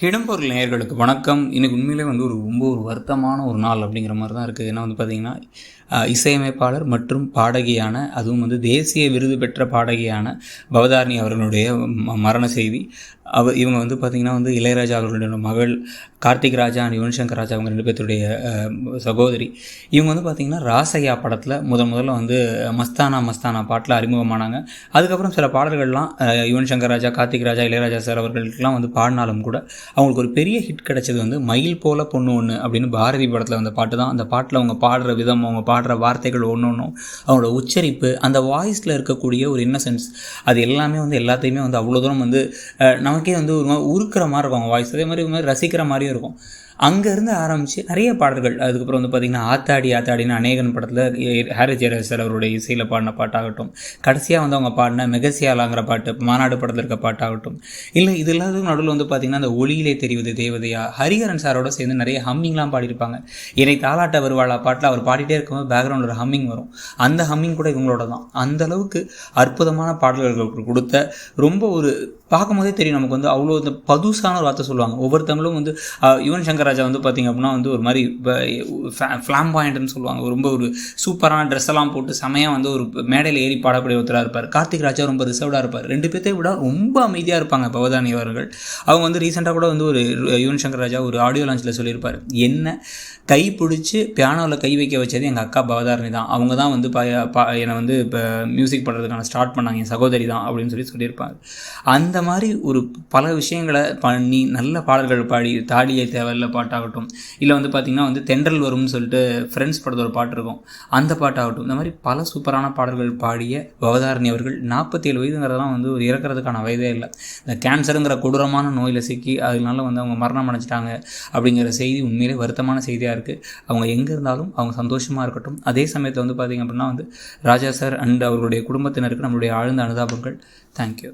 இடம்பொருள் நேயர்களுக்கு வணக்கம். இன்றைக்கி உண்மையிலே வந்து ஒரு ரொம்ப ஒரு வருத்தமான ஒரு நாள் அப்படிங்கிற மாதிரி தான் இருக்குது. ஏன்னா வந்து பார்த்திங்கன்னா இசையமைப்பாளர் மற்றும் பாடகியான அதுவும் வந்து தேசிய விருது பெற்ற பாடகியான பவதாரணி அவர்களுடைய மரண செய்தி. அவ இவங்க வந்து பார்த்திங்கன்னா வந்து இளையராஜா அவர்களுடைய மகள் கார்த்திக் ராஜா அண்ட் யுவன் சங்கர் ராஜா அவங்க ரெண்டு பேர்த்துடைய சகோதரி. இவங்க வந்து பார்த்திங்கன்னா ராசையா படத்தில் முதல் முதல்ல வந்து மஸ்தானா மஸ்தானா பாட்டில் அறிமுகமானாங்க. அதுக்கப்புறம் சில பாடல்கள்லாம் அஹ், யுவன் சங்கர் ராஜா கார்த்திக் ராஜா இளையராஜா சார் அவர்களுக்கெல்லாம் வந்து பாடினாலும் கூட அவங்களுக்கு ஒரு பெரிய ஹிட் கிடைச்சது வந்து மயில் போல பொண்ணு ஒன்று அப்படின்னு பாரதி படத்தில் வந்த பாட்டு தான். அந்த பாட்டில் அவங்க பாடுற விதம் அவங்க பாடுற வார்த்தைகள் ஒன்று ஒன்றும் அவங்களோட உச்சரிப்பு அந்த வாய்ஸில் இருக்கக்கூடிய ஒரு இன்னசென்ஸ் அது எல்லாமே வந்து எல்லாத்தையுமே வந்து அவ்வளோ தூரம் வந்து நமக்கே வந்து ஒரு மாதிரி உருக்குற மாதிரி இருக்கும் அவங்க வாய்ஸ் அதே மாதிரி ஒரு மாதிரி ரசிக்கிற மாதிரியும் இருக்கும். அங்கேருந்து ஆரம்பித்து நிறைய பாடல்கள். அதுக்கப்புறம் வந்து பார்த்திங்கன்னா ஆத்தாடி ஆத்தாடின்னு அநேகன் படத்தில் ஹாரி ஜெயராஜ் அவருடைய இசையில் பாடின பாட்டாகட்டும். கடைசியாக வந்து அவங்க பாடின மெகசியாலாங்கிற பாட்டு மாநாடு படத்தில் இருக்க பாட்டாகட்டும். இல்லை இது எல்லாத்துக்கும் நடுவில் வந்து பார்த்திங்கன்னா அந்த ஒளியிலே தெரிவது தேவதையா? ஹரிஹரன் சாரோட சேர்ந்து நிறைய ஹம்மிங்லாம் பாடியிருப்பாங்க. என்னை தாலாட்ட வருவாளா பாட்டில் அவர் பாடிட்டே இருக்கும்போது பேக்ரவுண்டில் ஒரு ஹம்மிங் வரும். அந்த ஹம்மிங் கூட இவங்களோட தான். அந்த அளவுக்கு அற்புதமான பாடல்கள் கொடுத்த ரொம்ப ஒரு பார்க்கும்போதே தெரியும் நமக்கு வந்து அவ்வளோ இந்த பதுசான ஒரு வார்த்தை சொல்லுவாங்க. ஒவ்வொருத்தவங்களும் வந்து யுவன் சங்கர் ராஜா வந்து பார்த்திங்க அப்படின்னா வந்து ஒரு மாதிரி ஃப்ளாம் பாயிண்ட்னு சொல்லுவாங்க. ரொம்ப ஒரு சூப்பரான ட்ரெஸ் எல்லாம் போட்டு செமையாக வந்து ஒரு மேடையில் ஏறி பாடக்கூடிய ஒருத்தராக இருப்பார். கார்த்திக் ராஜா ரொம்ப ரிசர்வ்டாக இருப்பார். ரெண்டு பேர்த்தை விட ரொம்ப அமைதியாக இருப்பாங்க பவதானி அவர்கள். அவங்க வந்து ரீசெண்டாக கூட வந்து ஒரு யுவன் சங்கர் ராஜா ஒரு ஆடியோ லான்ச்சில் சொல்லியிருப்பார். என்ன? கை பிடிச்சி பியானோவில் கை வைக்க வச்சது எங்கள் அக்கா பவதாரணி தான். அவங்க தான் வந்து பா என்னை வந்து இப்போ மியூசிக் பண்ணுறதுக்கான ஸ்டார்ட் பண்ணாங்க. என் சகோதரி தான் அப்படின்னு சொல்லி சொல்லியிருப்பாங்க அந்த மாதிரி ஒரு பல விஷயங்களை பண்ணி நல்ல பாடல்கள் பாடி தாடியை தேவையில்ல பாட்டாகட்டும். இல்லை வந்து பார்த்திங்கன்னா வந்து தென்றல் வரும்னு சொல்லிட்டு ஃப்ரெண்ட்ஸ் படத்தோட பாட்டு இருக்கும். அந்த பாட்டாகட்டும். இந்த மாதிரி பல சூப்பரான பாடல்கள் பாடிய பவதாரணி அவர்கள் நாற்பத்தி ஏழு வயதுங்கிறதெல்லாம் வந்து ஒரு இறக்கிறதுக்கான வயதே இல்லை. இந்த கேன்சருங்கிற கொடூரமான நோயில் சிக்கி அதனால வந்து அவங்க மரணம் அடைஞ்சிட்டாங்க அப்படிங்கிற செய்தி உண்மையிலே வருத்தமான செய்தியாக இருக்குது அவங்க எங்கே இருந்தாலும் அவங்க சந்தோஷமாக இருக்கட்டும். அதே சமயத்தில் வந்து பார்த்திங்க அப்படின்னா வந்து ராஜா சார் அண்ட் அவர்களுடைய குடும்பத்தினருக்கு நம்மளுடைய ஆழ்ந்த அனுதாபங்கள். தேங்க்யூ